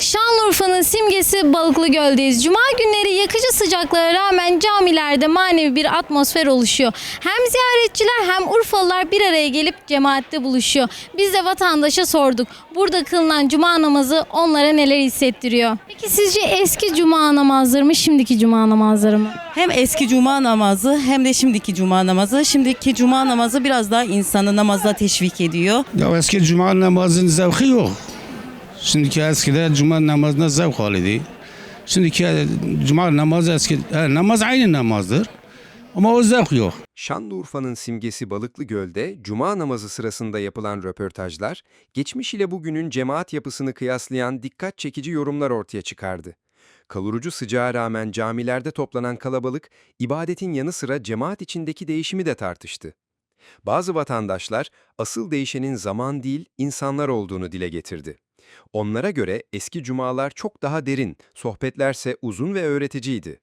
Şanlıurfa'nın simgesi Balıklı Göl'deyiz. Cuma günleri yakıcı sıcaklara rağmen camilerde manevi bir atmosfer oluşuyor. Hem ziyaretçiler hem Urfalılar bir araya gelip cemaatte buluşuyor. Biz de vatandaşa sorduk. Burada kılınan cuma namazı onlara neler hissettiriyor? Peki sizce eski cuma namazları mı şimdiki cuma namazları mı? Hem eski cuma namazı hem de şimdiki cuma namazı. Şimdiki cuma namazı biraz daha insanı namaza teşvik ediyor. Ya eski cuma namazının zevki yok. Şimdiki eskide cuma namazına zevk halidi. Şimdiki cuma namazı eski, he, namaz aynı namazdır. Ama o zevk yok. Şanlıurfa'nın simgesi Balıklı Göl'de cuma namazı sırasında yapılan röportajlar, geçmiş ile bugünün cemaat yapısını kıyaslayan dikkat çekici yorumlar ortaya çıkardı. Kavurucu sıcağa rağmen camilerde toplanan kalabalık, ibadetin yanı sıra cemaat içindeki değişimi de tartıştı. Bazı vatandaşlar, asıl değişenin zaman değil, insanlar olduğunu dile getirdi. Onlara göre eski cumalar çok daha derin, sohbetlerse uzun ve öğreticiydi.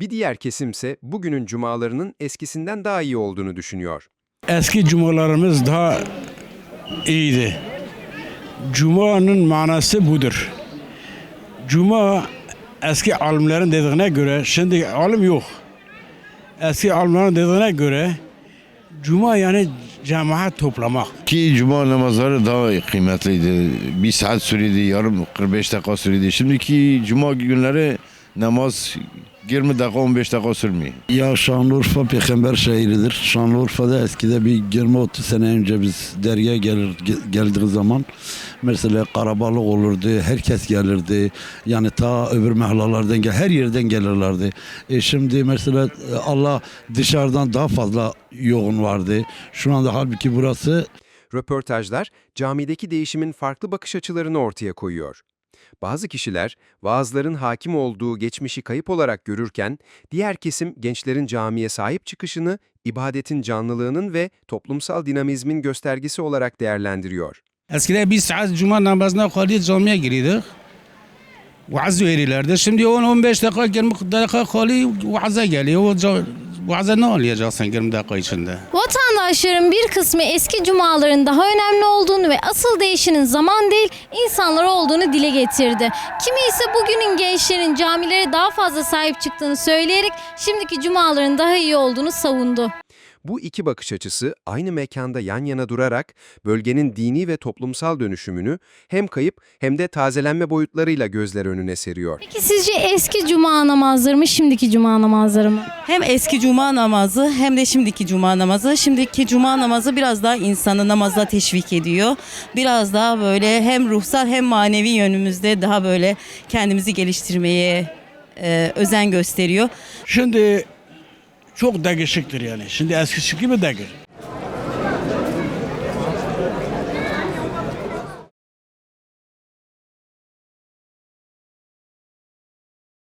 Bir diğer kesimse bugünün cumalarının eskisinden daha iyi olduğunu düşünüyor. Eski cumalarımız daha iyiydi. Cuma'nın manası budur. Cuma eski alimlerin dediğine göre, şimdi alim yok. Eski alimlerin dediğine göre Cuma yani cemaat toplamak. Ki cuma namazları daha kıymetliydi. Bir saat sürüyordu, yarım 45 dakika sürüyordu. Şimdiki cuma günleri namaz 20 dakika 15 dakika sürmüyor. Ya Şanlıurfa peygamber şehridir. Şanlıurfa'da eskide bir 20-30 sene önce biz derya gelir ge- geldiği zaman mesela karabalık olurdu, herkes gelirdi. Yani ta öbür mahallalardan gel, her yerden gelirlerdi. E şimdi mesela e, Allah dışarıdan daha fazla yoğun vardı. Şu anda halbuki burası Röportajlar camideki değişimin farklı bakış açılarını ortaya koyuyor. Bazı kişiler vaazların hakim olduğu geçmişi kayıp olarak görürken, diğer kesim gençlerin camiye sahip çıkışını, ibadetin canlılığının ve toplumsal dinamizmin göstergesi olarak değerlendiriyor. Eskiden bir saat cuma namazına kalıyor camiye giriyorduk. Vaaz verirlerdi. Şimdi 10-15 dakika 20 dakika kalıyor vaaza geliyor. O vaaza ne anlayacaksın 20 dakika içinde? Vatandaşların bir kısmı eski cumaların daha önemli olduğunu ve asıl değişinin zaman değil insanlar olduğunu dile getirdi. Kimi ise bugünün gençlerin camilere daha fazla sahip çıktığını söyleyerek şimdiki cumaların daha iyi olduğunu savundu. Bu iki bakış açısı aynı mekanda yan yana durarak bölgenin dini ve toplumsal dönüşümünü hem kayıp hem de tazelenme boyutlarıyla gözler önüne seriyor. Peki sizce eski cuma namazları mı şimdiki cuma namazları mı? Hem eski cuma namazı hem de şimdiki cuma namazı. Şimdiki cuma namazı biraz daha insanı namaza teşvik ediyor. Biraz daha böyle hem ruhsal hem manevi yönümüzde daha böyle kendimizi geliştirmeye e, özen gösteriyor. Şimdi çok değişiktir yani. Şimdi eskisi gibi değil.